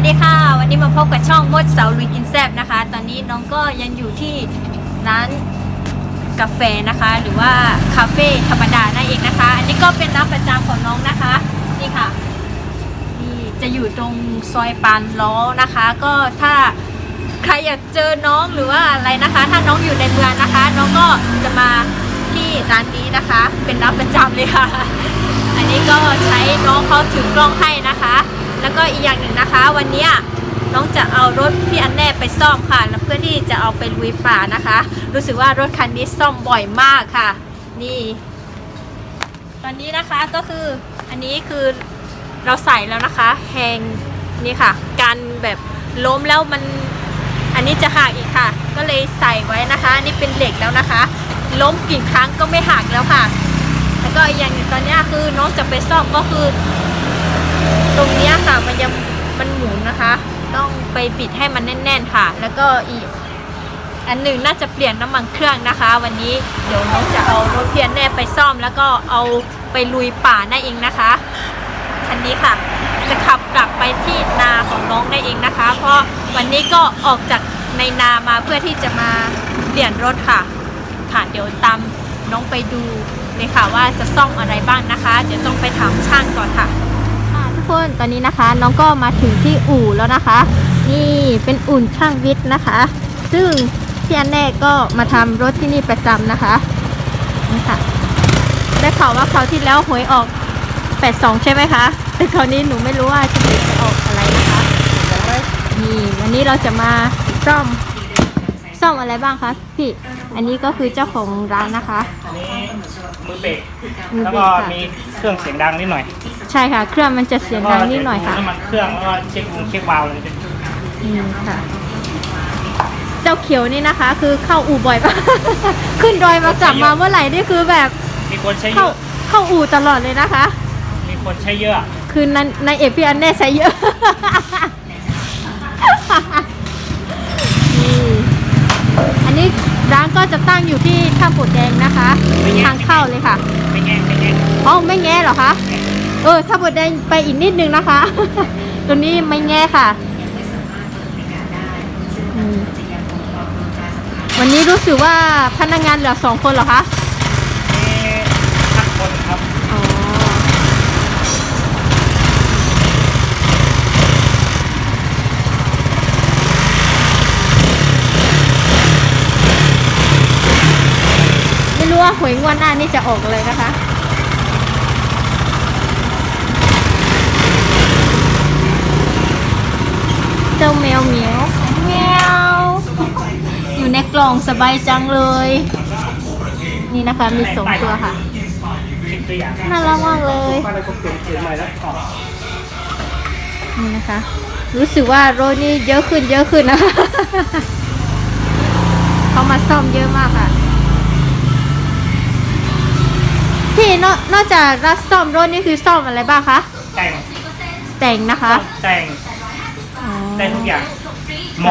วัสดีค่ะ วันนี้มาพบกับช่องมดเสาลุยกินแซบนะคะ ตอนนี้น้องก็ยังอยู่ที่ร้านกาแฟนะคะ หรือว่าคาเฟ่ธรรมดานั่นเองนะคะ อันนี้ก็เป็นร้านประจำของน้องนะคะนี่ค่ะนี่จะอยู่ตรงซอยปานล้อนะคะ ก็ถ้าใครอยากเจอน้องหรือว่าอะไรนะคะ ถ้าน้องอยู่ในเมืองนะคะ น้องก็จะมาที่ร้านนี้นะคะ เป็นร้านประจำเลยค่ะ อันนี้ก็ใช้น้องเขาถือกล้องให้นะคะ แล้วก็อีกอย่างหนึ่งนะคะ วันนี้น้องจะเอารถพี่อันแน่ไปซ่อมค่ะแล้วเพื่อที่จะเอาไปลุยป่านะคะ รู้สึกว่ารถคันนี้ซ่อมบ่อยมากค่ะ นี่ ตอนนี้นะคะก็คืออันนี้คือเราใส่แล้วนะคะแฮงนี่ค่ะ กันแบบล้มแล้วมันอันนี้จะหักอีกค่ะ ก็เลยใส่ไว้นะคะอันนี่เป็นเหล็กแล้วนะคะ ล้มกี่ครั้งก็ไม่หักแล้วค่ะ แล้วก็อีกอย่างหนึ่งตอนนี้คือน้องจะไปซ่อมก็คือ ตรงนี้ค่ะมันยังมันหมุนนะคะ ต้องไปปิดให้มันแน่น ๆค่ะ แล้วก็อีกอันหนึ่งน่าจะเปลี่ยนน้ำมันเครื่องนะคะ วันนี้เดี๋ยวน้องจะเอารถเพียนแน่ไปซ่อม แล้วก็เอาไปลุยป่านั่นเองนะคะคันนี้ค่ะ จะขับกลับไปที่นาของน้องนั่นเองนะคะ เพราะวันนี้ก็ออกจากในนามาเพื่อที่จะมาเปลี่ยนรถค่ะ ค่ะเดี๋ยวตามน้องไปดูเลยค่ะว่าจะซ่อมอะไรบ้างนะคะ เดี๋ยวต้องไปถามช่างก่อนค่ะ คนตอนนี้นะคะ น้องก็มาถึงที่อู่แล้วนะคะ นี่เป็นอุ่ช่างวิทย์นะคะ ซึ่งพี่อันแน่ก็มาทำรถที่นี่ประจำนะคะนี่ค่ะได้ข่าวว่าคราวที่แล้วหวยออก 82 ใช่ไหมคะ แต่คราวนี้หนูไม่รู้ว่าจะออกอะไรนะคะนี่วันนี้เราจะมาซ่อม ซ่อมอะไรบ้างคะพี่ อันนี้ก็คือเจ้าของร้านนะคะ อันนี้มือเบรกมือแล้วเบรก็กค่ะ มีเครื่องเสียงดังนิดหน่อยใช่ค่ะ เครื่องมันจะเสียงดังนิดหน่อยค่ะน้ำมันเครื่องแล้วก็เช็ควงเช็ควาล์วเลยนี่ค่ะ เจ้าเขียวนี่นะคะ คือเข้าอู่บ่อยปะขึ้นดอยมากลับมาเมื่อไหร่นี่คือแบบมีคนใช้เยเข้าอะเข้าอู่ตลอดเลยนะคะ มีคนใช้เยอะ คือในในเอกพี่อันแน่ใช้เยอะนี่ อันนี้ร้านก็จะตั้งอยู่ที่ท่าปุดแดงนะคะ ทางเข้าเลยค่ะไม่แง่ไม่แง่อ๋อไม่แง่เหรอคะเออท่าปุดแดงไปอีกนิดนึงนะคะ ตัวนี้ไม่แง่ค่ะอืมวันนี้รู้สึกว่าพนักงานเหลือสองคนเหรอคะนี่ทักคนครับ อ๋อ ไม่รู้ ว่าหวยงวดหน้านี่จะออกอะไรนะคะ เจ้าแมวเหมียวแมวอยู่ในกล่องสบายจังเลย นี่นะคะมีสองตัวค่ะคลิปตัวอย่างน่ารักมากเลยอะไรก็เปลี่ยนเปลี่ยนใหม่แล้วอ๋อนี่นะคะ รู้สึกว่ารถนี่เยอะขึ้นเยอะขึ้นนะเขามาซ่อมเยอะมากค่ะ นอกนอกจากรับซ่อมรถนี่คือซ่อมอะไรบ้างคะ แต่งแต่งนะคะแต่งอ๋อแต่งทุกอย่าง โม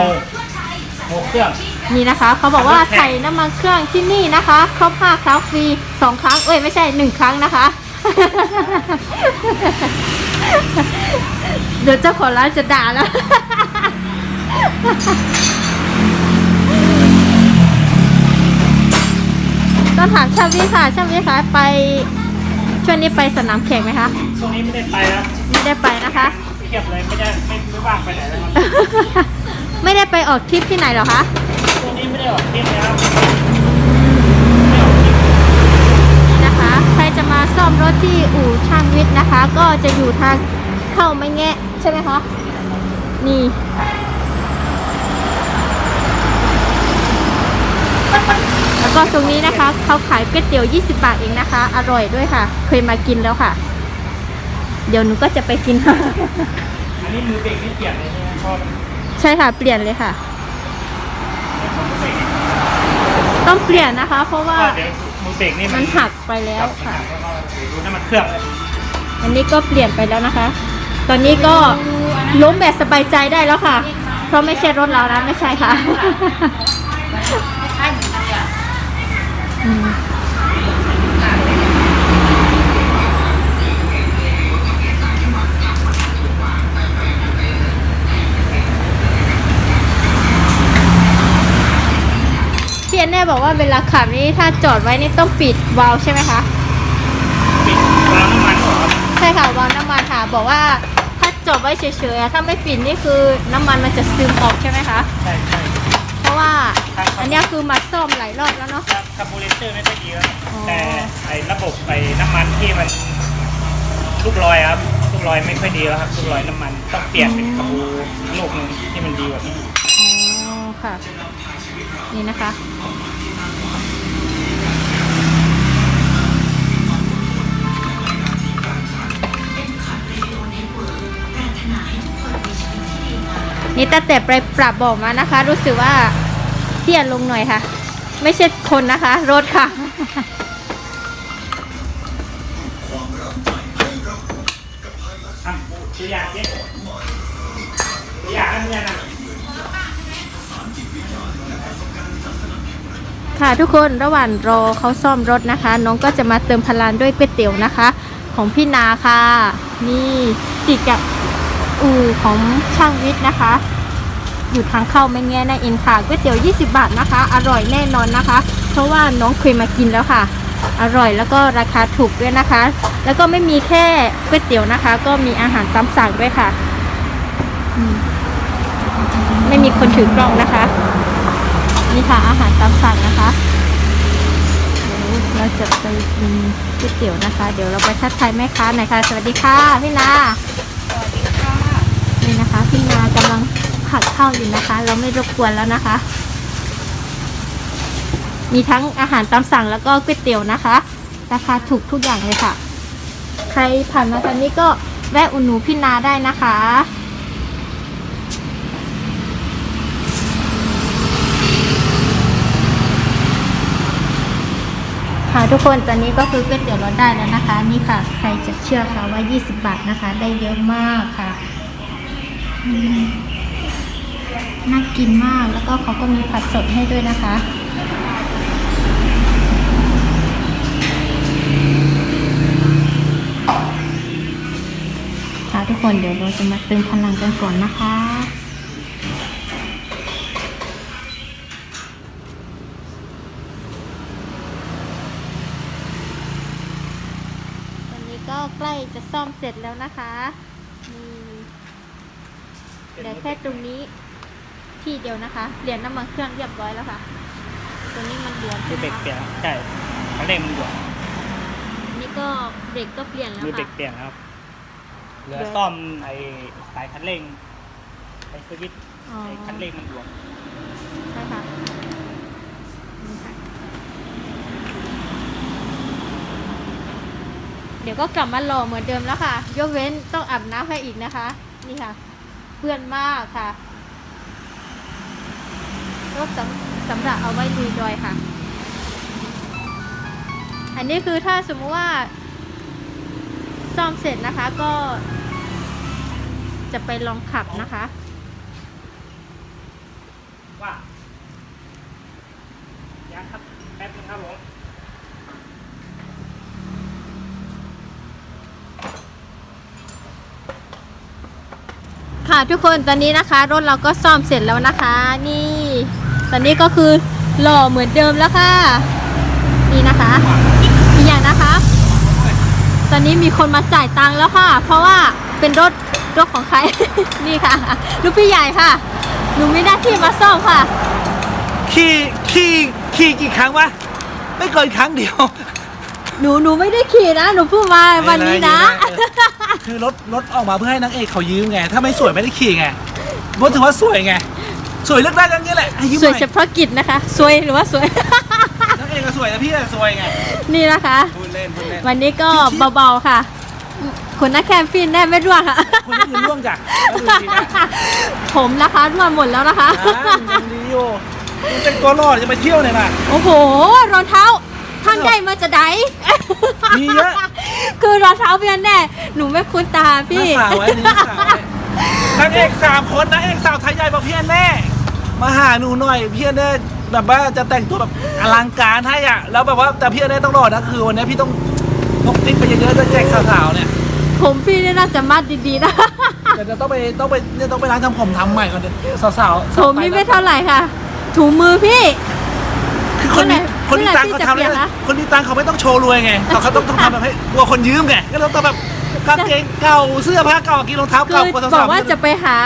โมเครื่อง นี่นะคะ เขาบอกว่าขับรถแข่งไถ่น้ำมันเครื่องที่นี่นะคะ ครบ5ครั้งฟรี2ครั้ง เอ้ยไม่ใช่1ครั้งนะคะ เดี๋ยวเจ้าของร้านจะด่าแล้ว ก็ถามช่างวิค่ะช่างวิค่ะไปช่วงนี้ไปสนามแข่งไหมคะช่วงนี้ไม่ได้ไปแล้วไม่ได้ไปนะคะเทียบเลยไม่ได้ไม่ไม่ว่างไปไหนแล้วครับไม่ได้ไปออกทริปที่ไหนเหรอคะช่วงนี้ไม่ได้ออกทริปแล้วนะคะ ใครจะมาซ่อมรถที่อู่ช่างวิทย์นะคะ ก็จะอยู่ทางเข้าไม่แงะใช่ไหมคะนี่ แล้วก็ตรงนี้นะคะเขาขายก๋วยเตี๋ยว 20 บาทเองนะคะ อร่อยด้วยค่ะ เคยมากินแล้วค่ะ เดี๋ยวหนูก็จะไปกิน อันนี้มือเบรกนี่เปลี่ยนเลยใช่ไหมเพราะมันใช่ค่ะ เปลี่ยนเลยค่ะมือเบรกต้องเปลี่ยนนะคะ เพราะว่าก็เดี๋ยวมือเบรกนี่มันหักไปแล้วค่ะแล้วก็ดูน้ำมันเครื่องเลยอันนี้ก็เปลี่ยนไปแล้วนะคะ ตอนนี้ก็ล้มแบบสบายใจได้แล้วค่ะ เพราะไม่ใช่รถเรานะไม่ใช่ค่ะ บอกว่าเวลาขับนี่ถ้าจอดไว้นี่ต้องปิดวาล์วใช่ไหมคะ ปิดวาล์วน้ำมันก่อนครับใช่ค่ะวาล์วน้ำมันค่ะ บอกว่าถ้าจอดไว้เฉยๆอะถ้าไม่ปิดนี่คือน้ำมันมันจะซึมออกใช่ไหมคะ ใช่ใช่เพราะว่าครับอันเนี้ยคือมาซ่อมหลายรอบแล้วเนาะ ครับคาร์บูเรเตอร์ไม่ค่อยดีครับอ๋อ แต่ไอ้ระบบไอ้น้ำมันที่มันลูกลอยครับลูกลอยไม่ค่อยดีแล้วครับลูกลอยน้ำมันต้องเปลี่ยนเป็นคาร์บูลูกหนึงที่มันดีกว่านี้อ๋อค่ะ นี่นะคะ นี่ตั้งแต่ไปปรับบอกมานะคะ รู้สึกว่าเตี้ยลงหน่อยค่ะ ไม่ใช่คนนะคะ รถค่ะอะตัวอย่างเนี้ตัวอย่างนั่นเนี่ยนะค่ะทุกคนระหว่างรอเขาซ่อมรถนะคะ น้องก็จะมาเติมพลังด้วยก๋วยเตี๋ยวนะคะ ของพี่นาค่ะ นี่ติดกับ อู่ของช่างวิทย์นะคะ อยู่ทางเข้าไม่แง่ในเอ็นค่ะก๋วยเตี๋ยว 20 บาทนะคะ อร่อยแน่นอนนะคะ เพราะว่าน้องเคยมากินแล้วค่ะ อร่อยแล้วก็ราคาถูกด้วยนะคะ แล้วก็ไม่มีแค่ก๋วยเตี๋ยวนะคะ ก็มีอาหารตามสั่งด้วยค่ะ ไม่มีคนถือกล้องนะคะ นี่ค่ะอาหารตามสั่งนะคะเดี๋ยวเราจะไปกินก๋วยเตี๋ยวนะคะ เดี๋ยวเราไปทักทายแม่ค้าหน่อยค่ะ สวัสดีค่ะพี่นา สวัสดีค่ะ นี่นะคะพี่นากำลังผัดข้าวอยู่นะคะ เราไม่รบกวนแล้วนะคะ มีทั้งอาหารตามสั่งแล้วก็ก๋วยเตี๋ยวนะคะ ราคาถูกทุกอย่างเลยค่ะ ใครผ่านมาทางนี้ก็แวะอุดหนุนพี่นาได้นะคะค่ะทุกคนตอนนี้ก็คือก๋วยเตี๋ยวเราได้แล้วนะคะ นี่ค่ะ ใครจะเชื่อคะว่า 20 บาทนะคะ ได้เยอะมากค่ะ น่ากินมากแล้วก็เขาก็มีผัดสดให้ด้วยนะคะ ค่ะทุกคนเดี๋ยวเราจะมาเติมพลังกันก่อนนะคะตอนนี้ก็ใกล้จะซ่อมเสร็จแล้วนะคะมีเหลือแค่ตรงนี้ ที่เดียวนะคะเปลี่ยนน้ำมันเครื่องเรียบร้อยแล้วค่ะตรงนี้มันเหลือมือเบรกเปลี่ยนแล้วใช่คันเร่งมันหยวดนี่ก็เบรกก็เปลี่ยนแล้วมือเบรค่ะกเปลี่ยนครับ เหลือเดี๋ยว ซ่อมไอ้สายคันเร่งไอ้สวิตช์อ๋อ ไอ้คันเร่งมันหยวดใช่ค่ะนี่ค่ะ เดี๋ยวก็กลับมาหล่อเหมือนเดิมแล้วค่ะ ยกเว้นต้องอาบน้ำให้อีกนะคะ นี่ค่ะเปื้อนมากค่ะ รถสำสำหรับเอาไว้ลุยดอยค่ะ อันนี้คือถ้าสมมติว่าซ่อมเสร็จนะคะก็จะไปลองขับนะคะ ว่ายังครับแป๊บนึงครับผม ค่ะทุกคนตอนนี้นะคะ รถเราก็ซ่อมเสร็จแล้วนะคะ นี่ ตอนนี้ก็คือหล่อเหมือนเดิมแล้วค่ะ นี่นะคะอีกอย่างนะคะ ตอนนี้มีคนมาจ่ายตังค์แล้วค่ะ เพราะว่าเป็นรถรถของใคร นี่ค่ะลูกพี่ใหญ่ค่ะหนูมีหน้าที่มาซ่อมค่ะขี่ขี่ขี่กี่ครั้งวะไม่เกินครั้งเดียว หนูหนูไม่ได้ขี่นะ หนูเพิ่งมาวันนี้นะไม่เป็นไร คือรถรถออกมาเพื่อให้นางเอกเขายืมไง ถ้าไม่สวยไม่ได้ขี่ไงรถถือว่าสวยไง สวยเลือกได้ทั้งนี้แหละให้ยืมสวยหน่เฉพาะกิจนะคะ สวยหรือว่าสวย นางเอกก็สวยนะพี่ก็สวยไงนี่นะคะ พูดเล่นพูดเล่นวันนี้ก็เบาๆค่ะคนนักแคมฟินแน่ไม่ร่วงค่ะ คนอื่นร่วงจ้ะก็ดูดีนะผมนะคะร่วงหมดแล้วนะคะ อ่ายังดีอยู่ยังแต่งตัวหล่อจะไปเที่ยวเนี่ยนะโอ้โหรองเท้า ท่านได้มาจะไดมีเยอะคือรองเท้าเพียนแน่ หนูไม่คุ้นตานัพี่กสาวไว้นี่นักสาวไว้นางเอกสามคนนางเอกสาวไทยใหญ่บอกพี่แอนแน่มาหาหนูหน่อยพี่แอนแน่แบบว่าจะแต่งตัวแบบอลังการให้อะ แล้วแบบว่าแต่พี่แอนแน่ต้องรอนะคือวันนี้พี่ต้องพกติ๊กไปเยอะๆด้วยแจกสาวๆเนี่ย ผมพี่นี่น่าจะมัดดีๆนะแต่จะต้องไปต้องไปเนี่ยต้องไปร้านทำผมทำใหม่ก่อนเดี๋ยวสาวๆผมนี่ไม่เท่าไหร่ค่ะ ถูมือพี่ คือคคนมี คนมีเมื่อไหร่ตังค์เขาพี่จะทำเปลี่แล้ยนวนะคนมีตังค์เขาไม่ต้องโชว์รวยไงเขาเขาต้องต้องทำแบบให้กลัวคนยืมไงก็ต้องแบบกางเกงเก่าเสื้อผ้าเก่ากินรองเท้าคือเก่ากว่าบอสากวๆว่าจะไปหา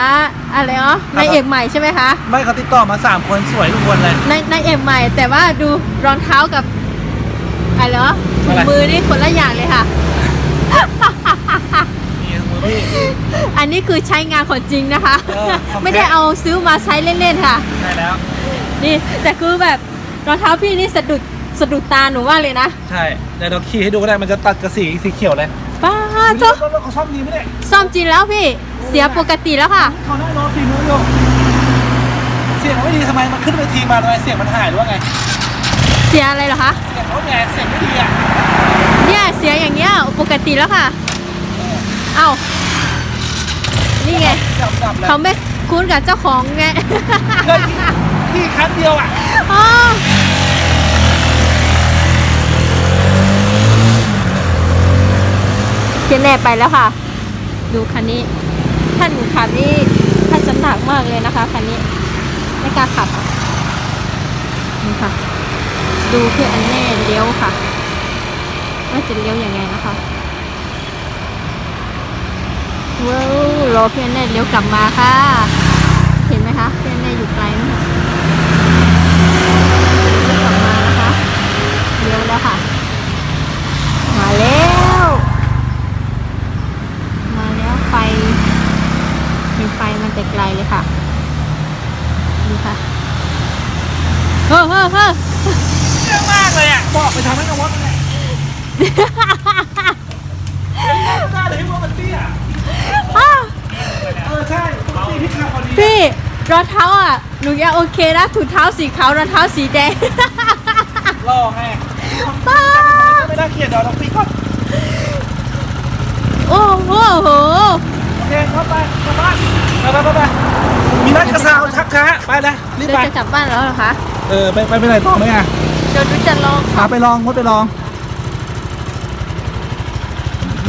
อะไรเนาะนายเอกใหม่ใช่ไหมคะไม่เขาติดต่อมาสามคนสวยทุกคนเลยในในเอกใหม่ แต่ว่าดูรองเท้ากับอะไรเหรอถุอะงไรมือนี่คนละอย่างเลยค่ะนี่มือพี่อันนี้คือใช้งานของจริงนะคะเออของแท้ไม่ได้เอาซื้อมาใช้เล่นๆค่ะใช่แล้วนี่แต่คือแบบ รองเท้าพี่นี่สะดุดสะดุดตาหนูมากเลยนะใช่เดี๋ยวเราขี่ให้ดูก็ได้มันจะตัดกับสีสีเขียวเลยป้ารทุถรถเขาซ่อมดีไหมเนี่ยซ่อมจริงแล้วพี่ เสียปกติแล้วค่ะเขาได้รถฝีมืออยู่เสียงมันไม่ดีทำไมมันขึ้นไปทีมาทำไมเสียงมันหายหรือว่าไง เสียอะไรเหรอคะเสียงรถไงเสียงไม่ดีอะเนี่ยเสียอย่างเงี้ยปกติแล้วค่ะเอ้านี่ไงดับดับเลยเขาไม่คุ้นกับเจ้าของไงเลยที่ที่คันเดียวอะ อ๋อเจแน่ไปแล้วค่ะ ดูคันนี้ถ้านขับนี่ถ้าจะหนักมากเลยนะคะคันนี้ไม่กล้าขับนี่ค่ะ ดูคืออันแน่เลี้ยวค่ะว่าจะเลี้ยวยังไงนะคะว้าวรอเพื่อนแน่เลี้ยวกลับมาค่ะ เห็นไหมคะเพื่อนแน่อยู่ไกลนะคะเลี้ยวกลับมานะคะเลี้ยวแล้วค่ะ มาแล้ว มาแล้วไฟมีไฟมัน แต่ไกลเลยค่ะ ดูค่ะเฮ้อเฮ้อเฮ้อเยอะมากเลยอะบอกไปทำให้นวัดเลยกล้าเลยที่ว่ามันเตี้ยอ้าวเออใช่ปกติพี่ขับพอดีพี่รองเท้าอะหนูยังโอเคนะถุงเท้าสีขาวรองเท้าสีแดงรอไงป้าไม่ได้เขียนเดี๋ยวเราปีก่อนโอ้โหโอเคเข้าไปกลับบ้าน ไปไปไปมีนัดกระซาวทักค้าไปเลยรีบเดี๋ยวไปจะกลับบ้านแล้วเหรอคะ เออไปไปไปไหนต่อไหมอะเดี๋ยวหนูจะลองพาไปลองงดไปลอง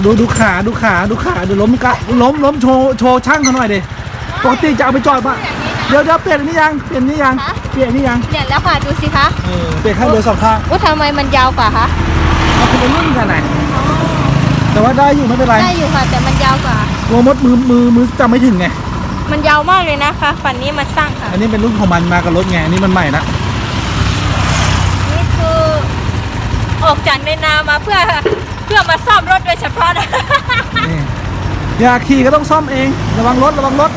ดูดูขาดูขาดูขาดูล้มกะล้มล้มโชว์โชว์ช่างเขาหน่อยดิปกติจะเอาไปจอดปะเดี๋ยวเดี๋ยวเปลี่ยนอันนี้ยังเปลี่ยนอันนี้ยังเปลี่ยนอันนี้ยังเปลี่ยนแล้วค่ะดูสิคะเออเปลี่ยนข้างเดียวสองข้างว่าทำไมมันยาวกว่าคะ เอาคนละรุ่นกันไหนแต่ว่าได้อยู่ไม่เป็นไรได้อยู่ค่ะแต่มันยาวกว่า กลัวมดมือมือมือจำไม่ถึงไง มันยาวมากเลยนะคะฝันนี้มันสั้นค่ะ อันนี้เป็นรุ่นของมันมากับรถไงอันนี้มันใหม่นะนี่คือออกจากในนามาเพื่อเพื่อมาซ่อมรถโดยเฉพาะนะนี่อยากขี่ก็ต้องซ่อมเอง ระวังรถระวังรถ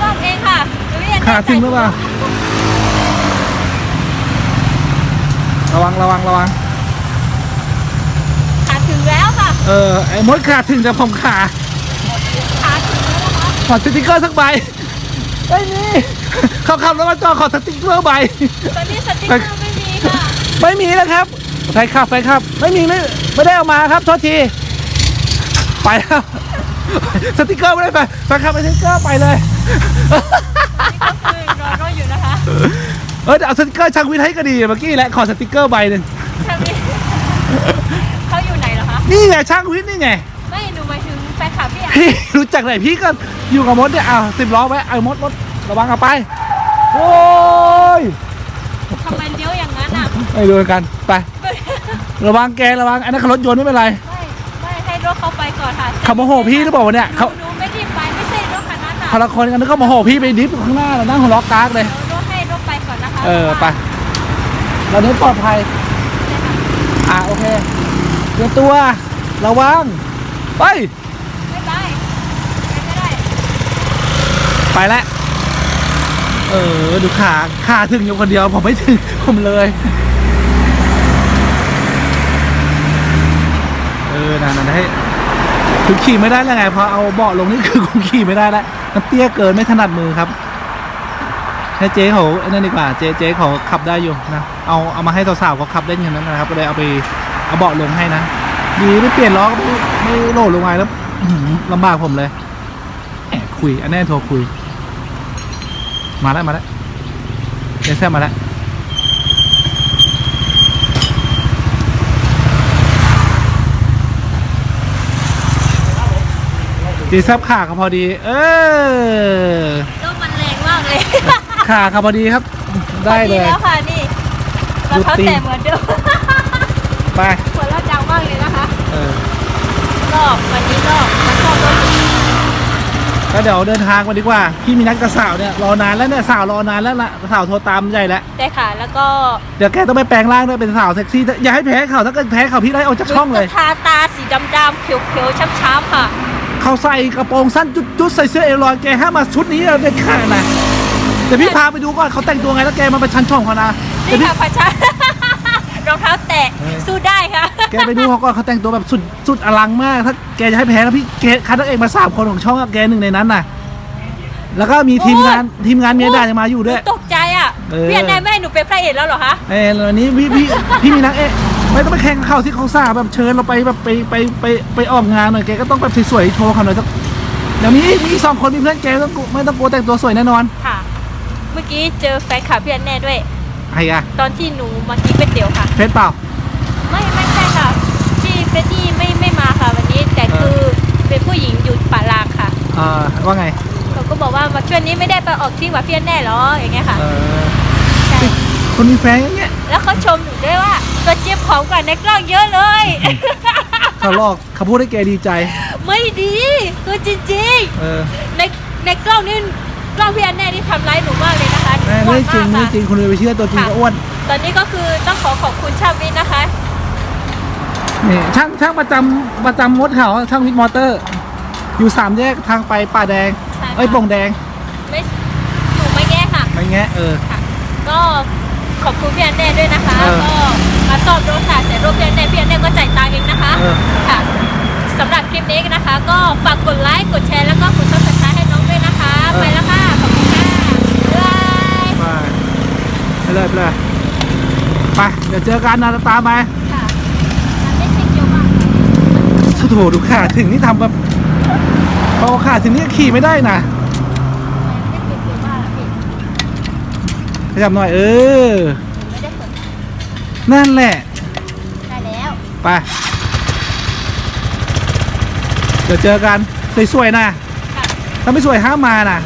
ซ่อมเองค่ะหนูไม่ได้ขาถึงหรือเปล่าระวังระวังระวังขาถึงแล้วค่ะ เออไอ้มดขาถึงแต่ผมขาขาถึงแล้วนะคะ ขอสติ๊กเกอร์สักใบไอ้ยนี่เขาขับรถมาจอดขอสติ๊กเกอร์ใบตอนนี้สติ๊กเกอร์ไม่มีค่ะไม่มีนะครับแฟนขับแฟนขับ ไม่มีไม่ไม่ได้เอามาครับโทษที ไปแล้วสติ๊กเกอร์ไม่ได้ไปแฟนขับไปสติ๊กเกอร์ไปเลยนี่ก็คือรอรถอยู่นะคะเออเดี๋ยวเอาสติ๊กเกอร์ช่างวิทย์ให้ก็ดีเมื่อกี้แหละขอสติ๊กเกอร์ใบหนึ่งทำไมเขาอยู่ไหนเหรอคะนี่ไงช่างวิทย์นี่ไง พี่อะพี่ รู้จักไหนพี่ก็อยู่กับมดเนี่ยอ้าวสิบล้อไว้เอามดมดระวังเอาไปโอ้ยทำไมเลี้ยวอย่างนั้นอะไปดูกันไป ระวังแกระวังอันนั้นเขารถยนต์ไม่เป็นไรไม่ไม่ให้รถเขาไปก่อนค่ะเขาโมโหพี่หรือเปล่าวะเนี่ยหนูเขาหนูไม่ได้ไปไม่ใช่รถคันนั้นอะคนละคนกันนึกเขาโมโหพี่ไปดิฟอยู่ข้างหน้าเรานั่งหัวล้อกากเลยเดี๋ยวรถให้รถไปก่อนนะคะเออไปเราเน้นปลอดภัยอ่าโอเคเตรียมตัวระวังไป ไม่ไปไปไม่ได้ ไปแล้ว เออ ดูขา ขาถึงอยู่คนเดียว ผมไม่ถึง ผมเลย เออนั่นนั่นให้คือขี่ไม่ได้แล้วไงพอเอาเบาะลงนี่คือคงขี่ไม่ได้แล้วมันเตี้ยเกินไม่ถนัดมือครับให้เจ๊เขาไอ้นั่นดีกว่า เจ๊เจ๊เขาขับได้อยู่นะ เอาเอามาให้สาวๆเขาขับเล่นอย่างนั้นนะครับ ก็เลยเอาไปเอาเบาะลงให้นะ ดีไม่เปลี่ยนล้อก็ไม่โหลดลงมาแล้วลำบากผมเลยแหมคุย อันแน่โทรคุย มาแล้วมาแล้วเจแซมมาแล้วดีแซบขาเขาพอดี เออรถมันแรงมากเลย ขาเขาพอดีครับ ได้เลยพอแล้วค่ะนี่รองเท้าแตะเหมือนเดิมไปหัวเราะดังมากเลยนะคะเออรอบวันนี้ก็มาชอบรถ ก็เดี๋ยวเดินทางมาดีกว่า พี่มีนัดกับสาวเนี่ยรอนานแล้วเนี่ยสาวรอนานแล้วล่ะสาวโทรตามใหญ่แล้วได้ค่ะ แล้วก็เดี๋ยวแกต้องไปแปลงร่างด้วยเป็นสาวเซ็กซี่อย่าให้แพ้เขาถ้าเกิดแพ้เขาพี่ไล่ออกจากช่องเลยทาตาสีดำๆเขียวๆช้ำๆค่ะ เขาใส่กระโปรงสั้นจุดๆใส่เสื้อเอลลอยแกห้ามมาชุดนี้เราเด็ดขาดนะเดี๋ยวพี่พาไปดูก่อนเขาแต่งตัวไงแล้วแกมาเป็นชั้นช่องเขานะเดี๋ยวพี่นี่ค่ะพัช รองเท้าแตะเออสู้ได้ค่ะ แกไปดูเขาก่อนเขาแต่งตัวแบบสุดสุดอลังมาก ถ้าแกจะให้แพ้แล้วพี่แกคัดนักเอกมาสามคนของช่องอะแกหนึ่งในนั้นน่ะ แล้วก็มีทีมงานทีมงานเมียดาจะมาอยู่ด้วย ตกใจอะเออ พี่แอนนาไม่ให้หนูเป็นพระเอกแล้วเหรอคะเออวันนี้พี่พี่พี่มีนักเอกไม่ต้องไปแข่งกับเขาที่เขาสาแบบเชิญเราไปแบบไปไปไปไปออกงานหน่อยแกก็ต้องแบบสวยๆโชว์เขาหน่อยสักเดี๋ยวนี้มีสองคนมีเพื่อนแกไม่ต้องกลัวไม่ต้องกลัวแต่งตัวสวยแน่นอน ค่ะ เมื่อกี้เจอแฟนคลับพี่แอนแน่ด้วยใครอะตอนที่หนูมากินก๋วยเตี๋ยวค่ะเฟซเปล่า ไม่ไม่ใช่ค่ะพี่เฟรดดี้ไม่ไม่มาค่ะ วันนี้แต่เออ คือเป็นผู้หญิงอยู่ป่าลางค่ะอ่าว่าไงเขาก็บอกว่ามาช่วงนี้ไม่ได้ไปออกที่วัดพี่แอนแน่เหรออย่างเงี้ยค่ะเออใช่คนมีแฟนอย่างเงี้ยแล้วเขาชมหนูด้วยว่าตัวเจี๊ยบผอมกว่าในกล้องเยอะเลยเขาลอกเขาพูดให้แกดีใจ ไม่ดีคือจริงเออ ๆในในกล้องนี่ กล้องพี่แอนแน่นี่ทำร้ายหนูมากเลยนะคะไม่อ้วไม่นจริงมากไม่ค่ะจริงคุณไปเชื่อตัวจริงก็อ้วนตอนนี้ก็คือต้องขอขอบคุณช่างวิทย์นะคะ นี่ช่างช่างประจำประจำมดเขาช่างวิทย์มอเตอร์ อยู่สามแยกทางไปป่าแดง ใช่ค่ะ เอ้ยโป่งแดงไม่หนูไม่แย่ค่ะ อะไรเงี้ยเออค่ะก็ขอบคุณพี่แอนแน่ด้วยนะคะ เออก็มาซ่อมรถค่ะแต่รถพี่แอนแน่พี่แอนแน่ก็จ่ายตังค์เองนะคะเออ ค่ะสำหรับคลิปนี้นะคะ ก็ฝากกดไลค์กดแชร์แล้วก็กดซับสไครต์ให้น้องด้วยนะคะ ไปแล้วค่ะขอบคุณค่ะบ๊ายบาย ไปไปเลยไปเลย ไป เดี๋ยวเจอกันนะตามไปค่ะมันไม่ใช่เกี่ยวกับโอ้โหดูขาถึงนี่ทำแบบพอขาถึงนี่ขี่ไม่ได้นะไม่ได้เกี่ยวกับพี่ขยับหน่อย เออไม่ได้เปิดนั่นแหละ ได้แล้ว ไป เดี๋ยวเจอกัน สวยๆนะค่ะถ้าไม่สวยห้ามมานะได้